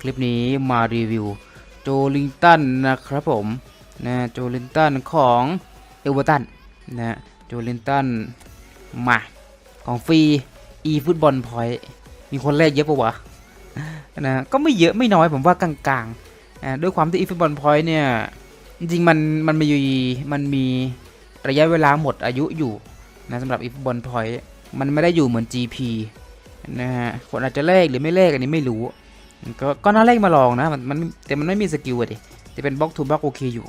คลิปนี้มารีวิวโจลิงตันนะครับผมนะโจลิงตันของเอเวอร์ตันนะโจลิงตันมาของฟรี e ฟุตบอลพอยต์มีคนแรกเยอะปะวะนะก็ไม่เยอะไม่น้อยผมว่ากลางๆอ่าด้วยความที่ e ฟุตบอลพอยต์เนี่ยจริงมันมันมีมันมีระยะเวลาหมดอายุอยู่นะสำหรับ e ฟุตบอลพอยต์มันไม่ได้อยู่เหมือน GP นะฮะคนอาจจะเลขหรือไม่เลขอันนี้ไม่รู้ ก็ก็น่าเลขมาลองนะมันมันแต่มันไม่มีสกิลอะดิจะเป็นบล็อกทูบล็อกโอเคอยู่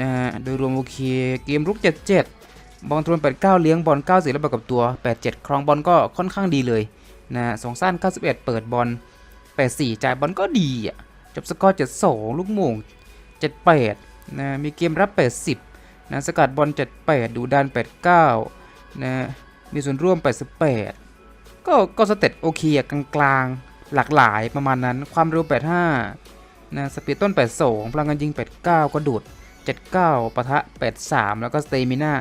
นะโดยรวมโอเคเกมรุก 77 บอลทวน89 เลี้ยงบอล94แล้วประกับตัว 87 ครองบอลก็ค่อนข้างดีเลยนะสองสั้น 91 เปิดบอล 84 จ่ายบอลก็ดีอะจบสกอร์ 72 ลูกโมง78นะมีเกมรับ 80นะสกัดบอล 78 ดูดัน 89นะมีส่วนร่วม 88 ก็ก็สเตตโอเคกลางๆ หลากหลายประมาณนั้น ความเร็ว 85 นะ สปีดต้น 82 พลังงานยิง 89ก็ดูด79ปะทะ 83 แล้วก็สเตมิน่า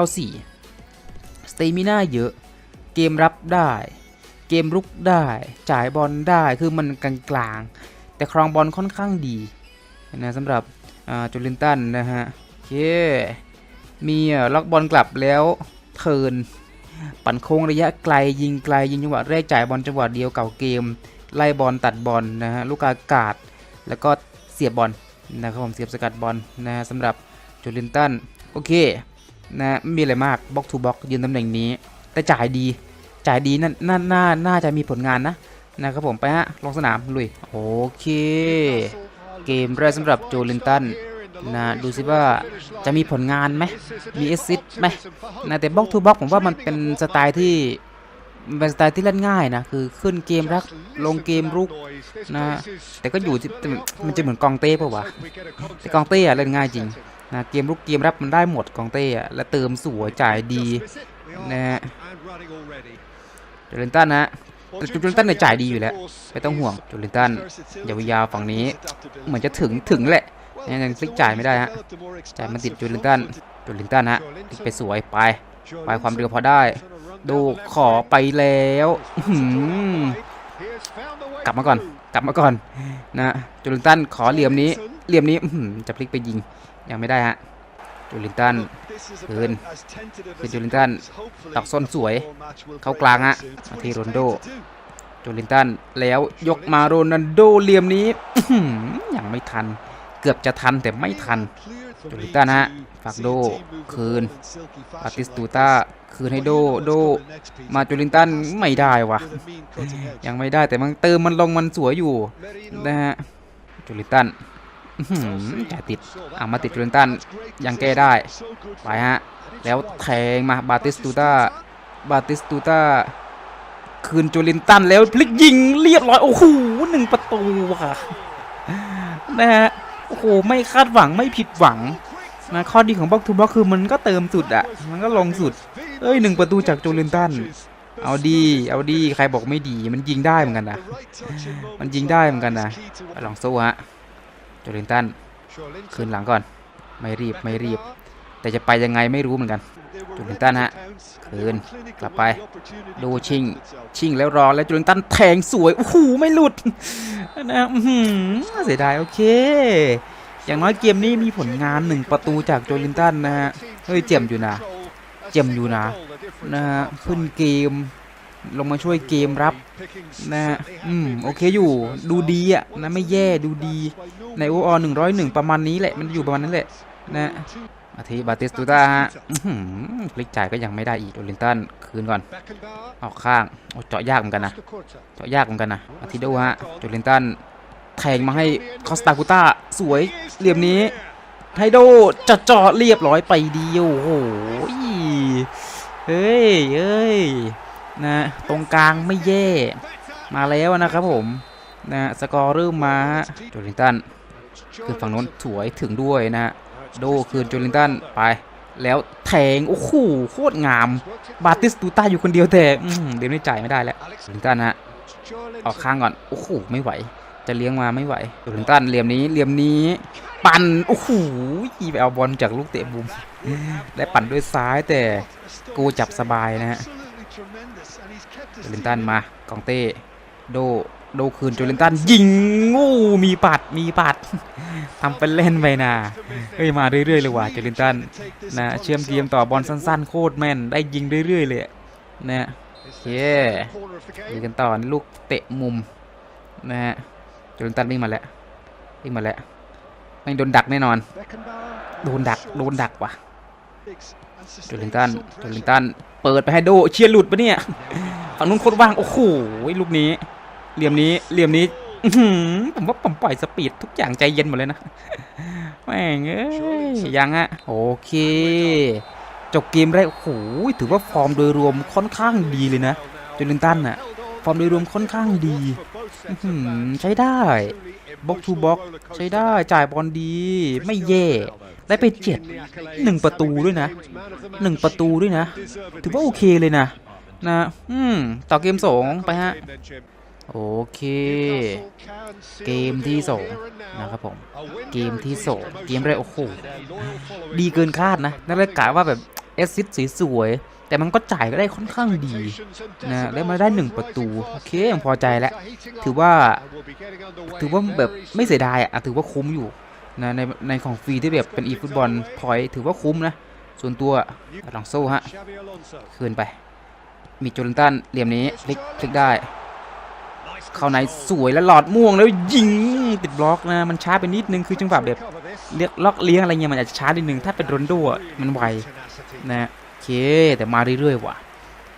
94 สเตมิน่าเยอะ เกมรับได้ เกมรุกได้ จ่ายบอลได้ คือมันกลางๆ แต่ครองบอลค่อนข้างดีนะสำหรับจูลินตันนะฮะ โอเค มีล็อกบอลกลับแล้วเทิร์น ปั่นโค้งระยะไกลยิงไกลยิงจังหวะแรกจ่ายบอลจังหวะเดียวเก่าเกม ไล่บอลตัดบอลนะฮะลูกอากาศ แล้วก็เสียบบอลนะครับผมเสียบสกัดบอลนะฮะสำหรับจูลินตันโอเคนะไม่มีอะไรมากบล็อกทูบล็อกยืนตำแหน่งนี้ แต่จ่ายดีจ่ายดีนั่นน่าน่าน่าจะมีผลงานนะนะครับผมไปฮะลงสนามลุยโอเค เกมแรกสำหรับโจลินตัน นะดูสิว่าจะมีผลงานไหมมีเอซิสไหมนะแต่บล็อกทูบล็อกผมว่ามันเป็นสไตล์ที่เป็นสไตล์ที่เล่นง่ายนะคือขึ้นเกมรักลงเกมรุกนะแต่ก็อยู่ที่มันจะเหมือนกองเต้ป่าวะแต่กองเต้อะเล่นง่ายจริงนะเกมรุกเกมรับมันได้หมดกองเต้อะและเติมสวยจ่ายดีนะฮะโจลินตันนะแต่โจลินตันเนี่ยจ่ายดีอยู่แล้วไม่ต้องห่วงโจลินตันยาวๆฝั่งนี้ เหมือนจะถึงถึงแหละ ยังยังคลิกจ่ายไม่ได้ฮะจ่ายมันติดจูลินตันจูลินตันฮะติดไปสวยไปไปความเร็วพอได้ ดูขอไปแล้วกลับมาก่อนกลับมาก่อนนะจูลินตันขอเหลี่ยมนี้เหลี่ยมนี้จะพลิกไปยิงยังไม่ได้ฮะจูลินตันคืนคืนจูลินตันตักส้นสวย เข้ากลางฮะมาที่โรนโดจูลินตันแล้วยกมาโรนัลโดเหลี่ยมนี้ยังไม่ทัน เกือบจะทันแต่ไม่ทันจูลิต้านะฮะฝากโดคืนปาปาติสตูต้าคืนให้โดโดมาจูลินตันไม่ได้วะยังไม่ได้แต่มันเติมมันลงมันสวยอยู่นะฮะจูลินตันอื้อหืออย่าติดอะมาติดจูลินตันยังแก้ได้ไปฮะแล้วแทงมาบาติสตูต้าบาติสตูต้าคืนจูลินตันแล้วพลิกยิงเรียบร้อยโอ้โหหนึ่งประตูค่ะนะฮะ โอ้โหไม่คาดหวังไม่ผิดหวังนะข้อดีของบล็อกทูบล็อกคือมันก็เติมสุดอะมันก็ลงสุด เอ้ยหนึ่งประตูจากโจลินตันเอาดีเอาดีใครบอกไม่ดีมันยิงได้เหมือนกันนะมันยิงได้เหมือนกันนะลองสู้ฮะโจลินตันคืนหลังก่อน ไม่รีบไม่รีบ แต่จะไปยังไงไม่รู้เหมือนกันจูลินตันฮะคืนนกลับไปดูชิงชิงแล้วรอแล้วโจลินตันแทงสวยโอ้โหไม่หลุดนะอื้อหือเสียดายโอเคอย่างน้อยเกมนี้มีผลงานหนึ่งประตูจากโจลินตันนะฮะ เฮ้ยเจ็มอยู่นะ เจ็มอยู่นะนะฮะขึ้นเกม ลงมาช่วยเกมรับนะฮะ อืมโอเคอยู่ ดูดีอะนะไม่แย่ดูดี ในโออหนึ่งร้อยหนึ่งประมาณนี้แหละ มันอยู่ประมาณนั้นแหละนะ อาทิบาติสตูต้าฮะอื้อหือพลิกจ่ายก็ยังไม่ได้อีกโอลินตันคืนก่อน ออกข้างโอ้เจาะยากเหมือนกันนะ เจาะยากเหมือนกันนะ อาทิโดฮะโจลินตันแทงมาให้คอสตากูต้าสวยเหลี่ยมนี้ไฮโดจะเจาะเรียบร้อยไปเดียวโอ้โหเฮ้ยเฮ้ยนะตรงกลางไม่แย่ มาแล้วนะครับผมนะสกอร์เริ่มมาโจลิงตันคือฝั่งโน้นสวยถึงด้วยนะ โดคืนโจลิงตันไป แล้วแทง โอ้โหโคตรงาม บาติสตูต้าอยู่คนเดียวแต่เดี๋ยวนี้จ่ายไม่ได้แล้วโจลิงตันฮะออกข้างก่อน โอ้โหไม่ไหว จะเลี้ยงมาไม่ไหวโจลิงตันเหลี่ยมนี้เหลี่ยมนี้ปั่นโอ้โหไปเอาบอลจากลูกเตะมุมและปั่นด้วยซ้ายแต่กูจับสบายนะฮะโจลินตันมากองเต้ โด โดคืนโจลินตันยิงงูมีปัดมีปัดทำเป็นเล่นไปนะเฮ้ยมาเรื่อยๆเลยว่ะโจลินตันนะเชื่อมเกมต่อบอลสั้นๆ โคตรแม่นได้ยิงเรื่อยๆเลยนะโอเคดีกันต่อนลูกเตะมุมนะฮะโจลินตันวิ่งมาแล้ววิ่งมาแล้วไม่โดนดักแน่นอนโดนดักโดนดักว่ะโจลินตันโจลินตัน เปิดไปให้โดเชียร์หลุดปะเนี่ย ฝั่งนู้นโคตรว่าง โอ้โห ลูกนี้ เหลี่ยมนี้เหลี่ยมนี้ผมว่าผมปล่อยสปีดทุกอย่างใจเย็นหมดเลยนะแม่งเอ้ยยังอะโอเค จบเกมแรกโอ้โหถือว่าฟอร์มโดยรวมค่อนข้างดีเลยนะจูลินตันอะฟอร์มโดยรวมค่อนข้างดีใช้ได้บ็อกทูบ็อกใช้ได้จ่ายบอลดีไม่แย่ได้ไปเจ็ดหนึ่งประตูด้วยนะหนึ่งประตูด้วยนะ ถือว่าโอเคเลยนะนะ อืม ต่อเกมสองไปฮะ โอเค เกมที่สองนะครับผม เกมที่สองเกมแรกโอ้โห ดีเกินคาดนะนั่นเลยกะว่าแบบเอสซิสสวยๆแต่มันก็จ่ายก็ได้ค่อนข้างดีนะแล้วมาได้หนึ่งประตู โอเคยังพอใจแล้ว ถือว่า ถือว่าแบบไม่เสียดายอะถือว่าคุ้มอยู่นะในในของฟรีที่แบบเป็นอีฟุตบอลพอยถือว่าคุ้มนะ ส่วนตัวลองโซ่ฮะ คืนไป มีโจลินตันเหลี่ยมนี้พลิกพลิกได้ เข้าในสวยแล้วหลอดม่วงแล้วยิงติดบล็อกนะมันช้าไปนิดนึงคือจังหวะแบบเรียกล็อกเลี้ยงอะไรเงี้ยมันอาจจะช้านิดนึงถ้าเป็นโรนโดะมันไวนะโอเคแต่มาเรื่อยๆว่ะ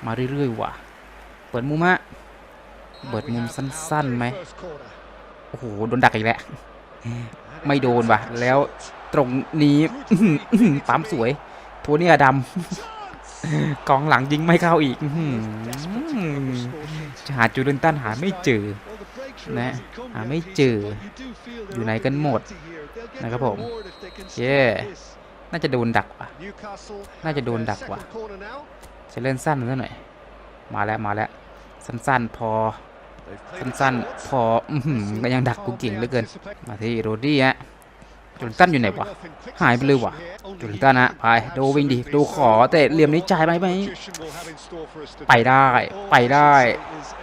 มาเรื่อยๆว่ะ เปิดมุมฮะเปิดมุมสั้นๆไหมโอ้โหโดนดักอีกแล้วไม่โดนว่ะ แล้วตรงนี้ปั๊มสวยโทนี่อดัม กองหลังยิงไม่เข้าอีกอื้อหือจะหาจูเลนตันหาไม่เจอนะหาไม่เจอ อยู่ไหนกันหมดนะครับผมเย้น่าจะโดนดักว่ะ น่าจะโดนดักว่ะ จะเล่นสั้นซะหน่อย มาแล้วมาแล้ว สั้นๆ พอ สั้นๆ พอ อือหือก็ยังดักกูเก่งเหลือเกิน มาที่โรดี้ฮะ จูเลนตันอยู่ไหนวะหายไปเลยวะจูเลนตันฮะไปโดวิ่งดิโดขอแต่เหลี่ยมนี้จ่ายไปไหมไปได้ไปได้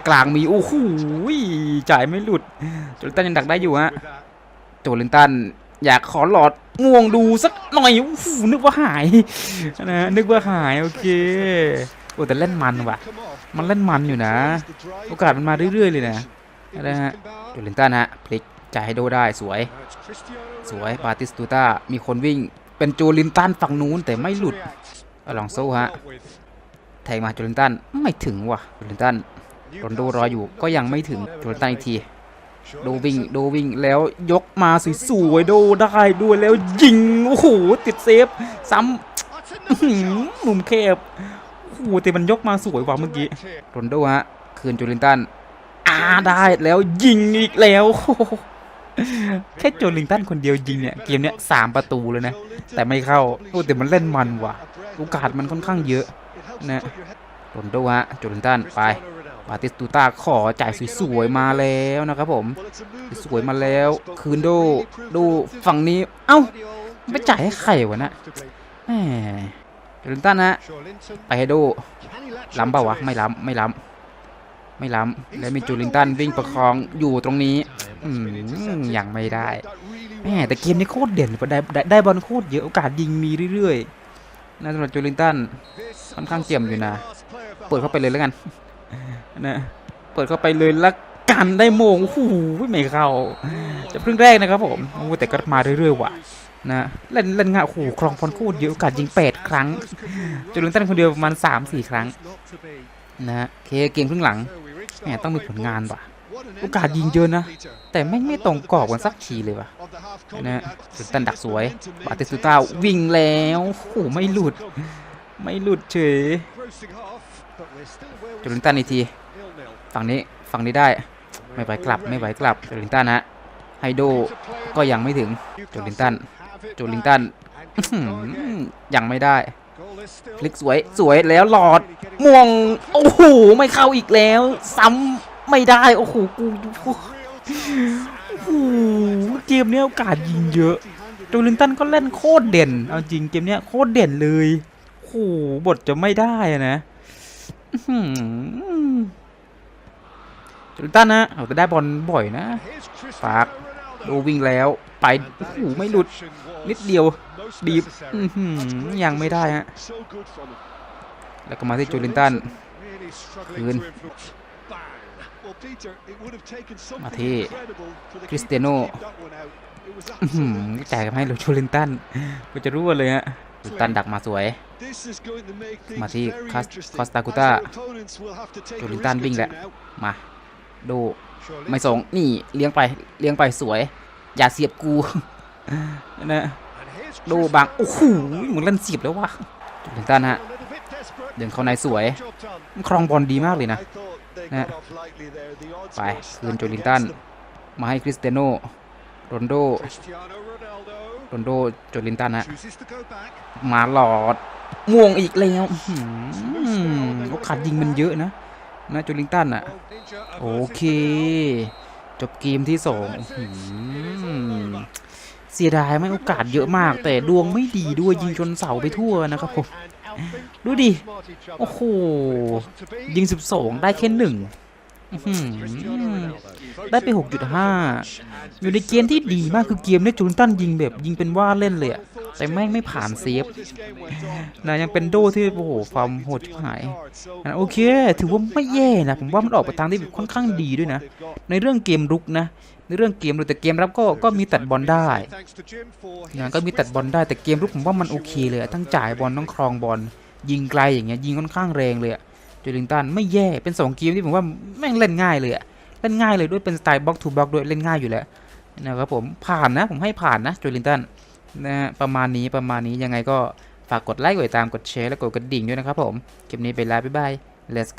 กลางมีโอ้โหจ่ายไม่หลุดโจลินตันยังดักได้อยู่ฮะโจลินตันอยากขอหลอดม่วงดูสักหน่อยโอ้โหนึกว่าหายนะนึกว่าหายโอเคโอ้แต่เล่นมันว่ะ มันเล่นมันอยู่นะ โอกาสมันมาเรื่อยๆเลยนะนะฮะโจลินตันฮะพลิก จ่ายให้โดได้สวย สวยปาติสตูต้ามีคนวิ่งเป็นโจลินตันฝั่งนู้นแต่ไม่หลุดอลองโซ่ฮะแทงมาโจลินตันไม่ถึงว่ะโจลินตันโรนลโดรออยู่ก็ยังไม่ถึงโจนตันอีกทีโดวิ่งโดวิ่งแล้วยกมาสวยๆโดได้ด้วยแล้วยิงโอ้โหติดเซฟ ซ้ำอื้อหือมุมแคบโอ้โหแต่มันยกมาสวยกว่าเมื่อกี้โรนลโดฮะคืนโจลินตันอาได้แล้วยิงอีกแล้วโอ้โห แค่โจลินตันคนเดียวยิงเนี่ยเกมเนี้ยสามประตูเลยนะ แต่ไม่เข้าโอ้แต่มันเล่นมันว่ะ โอกาสมันค่อนข้างเยอะนะโรนลโดฮะโจลินตันไปบาติสตูต้าขอจ่ายสวยๆมาแล้วนะครับผมสวยมาแล้วคืนโดดูฝั่งนี้ เอ้าไม่จ่ายให้ใครวะนะแหมเดลินตันนะไปให้โดล้ำเปล่าวะไม่ล้ำไม่ล้ำ ไม่ล้ำแล้วมีจูลินตันวิ่งประคองอยู่ตรงนี้อืมยังไม่ได้แหมแต่เกมนี้โคตรเด่นได้ได้ได้บอลโคตรเยอะโอกาสยิงมีเรื่อยๆนะสำหรับจูลินตันค่อนข้างเจียมอยู่นะ เปิดเข้าไปเลยแล้วกันนะเปิดเข้าไปเลยละกันได้โมงโอ้โหไม่เข้าจะเพิ่งแรกนะครับผมโอ้แต่ก็มาเรื่อยๆว่ะนะเล่นเล่นงาโอ้โหครองพรโคตรเยอะโอกาสยิงแปดครั้งจุลินตันคนเดียวประมาณสามสี่ครั้งนะเคเกมครึ่งหลัง แหมต้องมีผลงานว่ะ โอกาสยิงเยอะนะ แต่ไม่งไม่ตรงกรอบกันสักทีเลยว่ะนะฮะจุลินตันดักสวยบาติสตูต้าวิ่งแล้วโอ้โหไม่หลุด ไม่หลุดเฉยจุลินตันอีกทีฝั่งนี้ฝั่งนี้ได้ไม่ไหวกลับไม่ไหวกลับโจลิงตันฮะไฮโดก็ยังไม่ถึงโจลิงตันโจลิงตันอื้อหือยังไม่ได้ พลิกสวยสวยแล้วหลอด ม่วงโอ้โหไม่เข้าอีกแล้ว ซ้ำไม่ได้โอ้โหกูโอ้โหเกมเนี้ยโอกาสยิงเยอะโจลิงตันก็เล่นโคตรเด่นเอาจริงเกมเนี้ยโคตรเด่นเลยโอ้โหบทจะไม่ได้นะโจลิงตันนะเอาแต่ได้บอลบ่อยนะปากดูวิ่งแล้วไปโอ้โหไม่หลุดนิดเดียวดีบอื้อหือยังไม่ได้ฮะ แล้วก็มาที่โจลินตันคืนมาที่คริสเตียโน่อื้อหือจ่ายกันให้โจลินตันก็จะรู้เลยฮะโจลินตันดักมาสวย มามาที่ที่คัคัสสคคออสสตาตากุกุต้าต้าโจโจลิลินนตัตันนวิ่วิ่งงแหแหละละมาโดไม่ไม่ส่ส่งงนี่เลี้ยงไปเลี้ยงไปสวย อย่าเสียบกูนะโดดูบาบางงโอ้โหเหมือนเล่นเสียบแล้ววะโจลินตันฮะเดินเข้าในสวย ครองบอลดีมากเลยนะนะไปคืนโจลินตัน มาให้คริสเตียโนโรนโดโรนโดโจลินตันฮะมาหลอดม่วงอีกแล้วอื้อหือโอกาสยิงมันเยอะนะนะโจลิงตันอะ โอเค จบเกมที่สองเสียดายไหมโอกาสเยอะมาก แต่ดวงไม่ดีด้วยยิงชนเสาไปทั่วนะครับผม ดูดิ โอ้โห ยิง 12 ได้แค่หนึ่งได้ไป 6.5 อยู่ในเกมที่ดีมากคือเกมเนี้จลิงตันยิงแบบยิงเป็นว่าเล่นเลยอะแต่แม่งไม่ผ่านเซฟนะยังเป็นโดที่โอ้โหความโหดชิบหายอะโอเค ถือว่าไม่แย่นะ ผมว่ามันออกไปทางที่ค่อนข้างดีด้วยนะ ในเรื่องเกมรุกนะ ในเรื่องเกมรุกแต่เกมรับก็ก็มีตัดบอลได้นะก็มีตัดบอลได้แต่เกมรุกผมว่ามันโอเคเลยทั้งจ่ายบอลทั้งครองบอลยิงไกลอย่างเงี้ยยิงค่อนข้างแรงเลยอะโจลิงตันไม่แย่เป็นสองเกมที่ผมว่าแม่งเล่นง่ายเลยเล่นง่ายเลยด้วยเป็นสไตล์บล็อกทูบล็อกด้วยเล่นง่ายอยู่แล้วนะครับผมผ่านนะผมให้ผ่านนะโจลิงตันนะประมาณนี้ประมาณนี้ยังไงก็ฝากกดไลค์กดติดตามกดแชร์และกดกระดิ่งด้วยนะครับผมคลิปนี้ไปแล้วบ๊ายบาย let's go